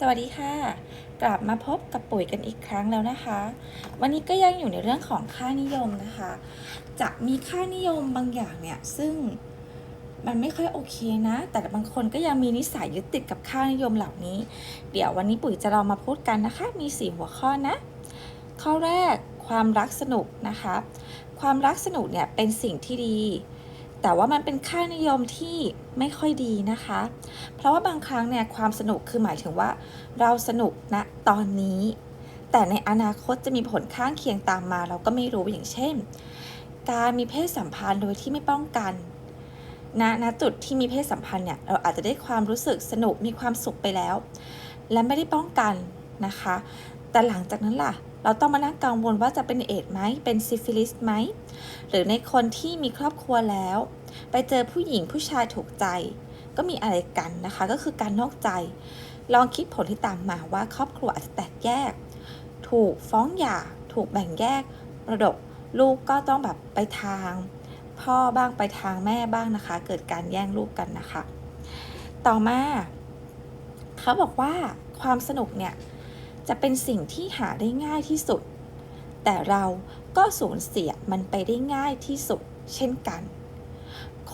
สวัสดีค่ะ กลับมาพบกับปุ๋ยกันอีกครั้งแล้วนะคะ วันนี้ก็ยังอยู่ในเรื่องของค่านิยมนะคะ จะมีค่านิยมบางอย่างเนี่ย ซึ่งมันไม่ค่อยโอเคนะ แต่บางคนก็ยังมีนิสัยยึดติดกับค่านิยมเหล่านี้ เดี๋ยววันนี้ปุ๋ยจะลองมาพูดกันนะคะ มี4หัวข้อนะ ข้อแรกความรักสนุกนะคะ ความรักสนุกเนี่ยเป็นสิ่งที่ดี แต่ว่ามันเป็นค่านิยมที่ไม่ค่อยดีนะคะ เพราะว่าบางครั้งเนี่ยความสนุกคือหมายถึงว่า เราสนุกณตอนนี้ แต่ในอนาคตจะมีผลข้างเคียงตามมา เราก็ไม่รู้อย่างเช่น การมีเพศสัมพันธ์โดยที่ไม่ป้องกันณณจุดที่มีเพศสัมพันธ์เนี่ยเราอาจจะได้ความรู้สึกสนุกมีความสุขไปแล้ว และไม่ได้ป้องกัน นะคะ แต่หลังจากนั้นล่ะ เราต้องมานั่งกังวลว่าจะเป็นเอดไหม เป็นซิฟิลิสไหม หรือในคนที่มีครอบครัวแล้ว ไปเจอผู้หญิงผู้ชายถูกใจ ก็มีอะไรกันนะคะ ก็คือการนอกใจ ลองคิดผลที่ตามมาว่าครอบครัวอาจจะแตกแยก ถูกฟ้องหย่า ถูกแบ่งแยกมรดกลูกก็ต้องแบบไปทาง พ่อบ้างไปทางแม่บ้างนะคะ เกิดการแย่งลูกกันนะคะ ต่อมา เขาบอกว่าความสนุกเนี่ย จะเป็นสิ่งที่หาได้ง่ายที่สุด แต่เราก็สูญเสียมันไปได้ง่ายที่สุด เช่นกัน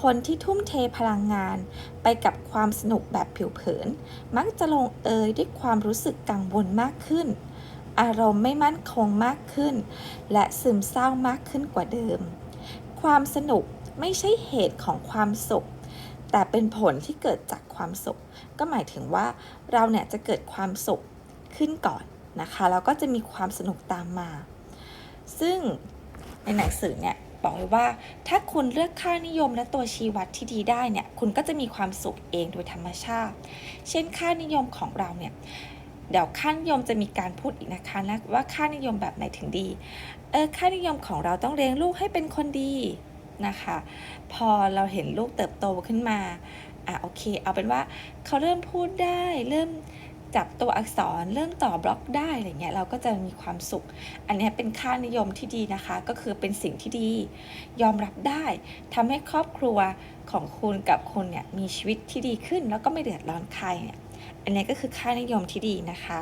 คนที่ทุ่มเทพลังงานไปกับความสนุกแบบผิวเผิน มักจะลงเอยด้วยความรู้สึกกังวลมากขึ้น อารมณ์ไม่มั่นคงมากขึ้น และซึมเศร้ามากขึ้นกว่าเดิม ความสนุกไม่ใช่เหตุของความสุข แต่เป็นผลที่เกิดจากความสุข ก็หมายถึงว่าเราเนี่ยจะเกิดความสุข ขึ้นก่อนนะคะแล้วก็จะมีความสนุกตามมา ซึ่งในหนังสือเนี่ยบอกไว้ว่า ถ้าคุณเลือกค่านิยมและตัวชี้วัดที่ดีได้เนี่ยคุณก็จะมีความสุขเองโดยธรรมชาติ เช่นค่านิยมของเราเนี่ยเดี๋ยวค่านิยมจะมีการพูดอีกนะคะนะว่าค่านิยมแบบไหนถึงดีเออค่านิยมของเราต้องเลี้ยงลูกให้เป็นคนดีนะคะ พอเราเห็นลูกเติบโตขึ้นมาอะโอเค เอาเป็นว่าเขาเริ่มพูดได้เริ่ม จับตัวอักษรเริ่มต่อบล็อกได้อะไรเงี้ยเราก็จะมีความสุข อันนี้เป็นค่านิยมที่ดีนะคะ ก็คือเป็นสิ่งที่ดี ยอมรับได้ทำให้ครอบครัวของคุณกับคุณเนี่ยมีชีวิตที่ดีขึ้น แล้วก็ไม่เดือดร้อนใครเนี่ยอันนี้ก็คือค่านิยมที่ดีนะคะ